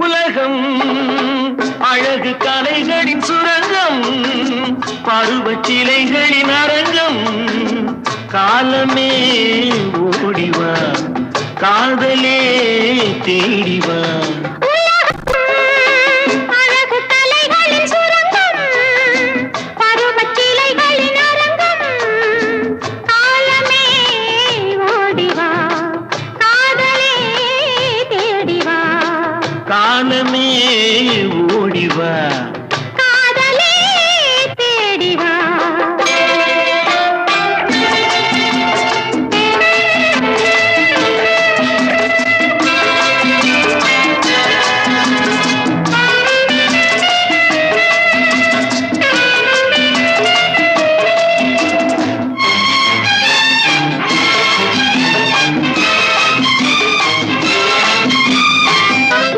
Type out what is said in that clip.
உலகம் அழகு கலைகளின் சுரங்கம் பருவச் சிலைகளின் அரங்கம். காலமே ஓடிவா காதலே தேடிவா. காலமே ஓடிவா.